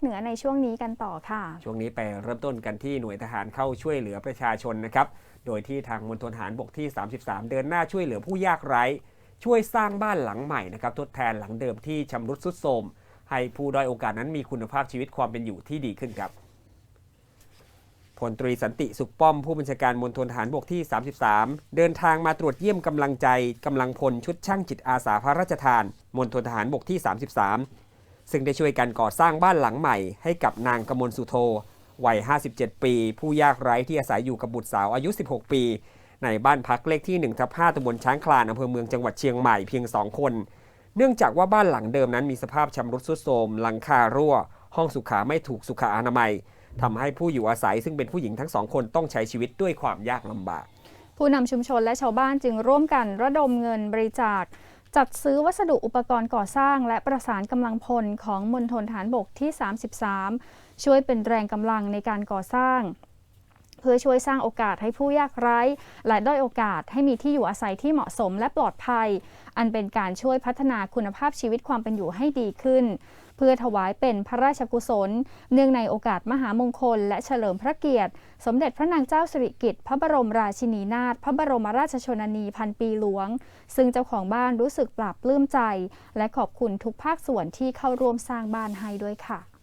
เหนือในช่วงนี้กันต่อค่ะ ช่วงนี้ไปเริ่มต้นกันที่หน่วยทหารเข้าช่วยเหลือประชาชนนะครับ โดยที่ทางมณฑลทหารบกที่ 33 เดินหน้าช่วยเหลือผู้ยากไร้ ช่วยสร้างบ้านหลังใหม่นะครับทดแทนหลังเดิมที่ชำรุดทรุดโทรมให้ผู้ด้อยโอกาสนั้นมีคุณภาพชีวิตความเป็นอยู่ที่ดีขึ้นครับพลตรีสันติสุขป้อมผู้บัญชาการมณฑลทหารบกที่ 33 เดินทางมาตรวจเยี่ยมกำลังใจกำลังพลชุดช่างจิตอาสาพระราชทานมณฑลทหารบกที่ 33 ซึ่งได้ช่วยกันก่อสร้างบ้านหลังใหม่ให้กับนางกมลสุโธวัย 57 ปี ผู้ยากไร้ที่อาศัยอยู่กับบุตรสาวอายุ 16 ปี ในบ้านพักเลขที่ 1 ทับ 5ตำบลช้างคลานอำเภอเมืองจังหวัดเชียงใหม่เพียง 2 คน เนื่องจากว่าบ้านหลังเดิมนั้นมีสภาพชำรุดทรุดโทรมหลังคารั่ว ห้องสุขาไม่ถูกสุขอนามัยทำให้ผู้อยู่อาศัยซึ่งเป็นผู้หญิงทั้งสองคนต้องใช้ชีวิตด้วยความยากลำบาก ผู้นำชุมชนและชาวบ้านจึงร่วมกันระดมเงินบริจาค จัดซื้อวัสดุอุปกรณ์ก่อสร้าง และประสานกำลังพลของมณฑลฐานบกที่ 33 ช่วยเป็นแรงกำลังในการก่อสร้าง เพื่อช่วยสร้างโอกาสให้ผู้ยากไร้ และด้อยโอกาสให้มีที่อยู่อาศัยที่เหมาะสมและปลอดภัย อันเป็นการช่วยพัฒนาคุณภาพชีวิตความเป็นอยู่ให้ดีขึ้น เพื่อถวายเป็นพระราชกุศล เนื่องในโอกาสมหามงคล และเฉลิมพระเกียรติ สมเด็จพระนางเจ้าสิริกิติ์พระบรมราชินีนาถพระบรมราชชนนีพันปีหลวง ซึ่งเจ้าของบ้านรู้สึกปลาบปลื้มใจ และขอบคุณทุกภาคส่วนที่เข้าร่วมสร้างบ้านให้ด้วยค่ะ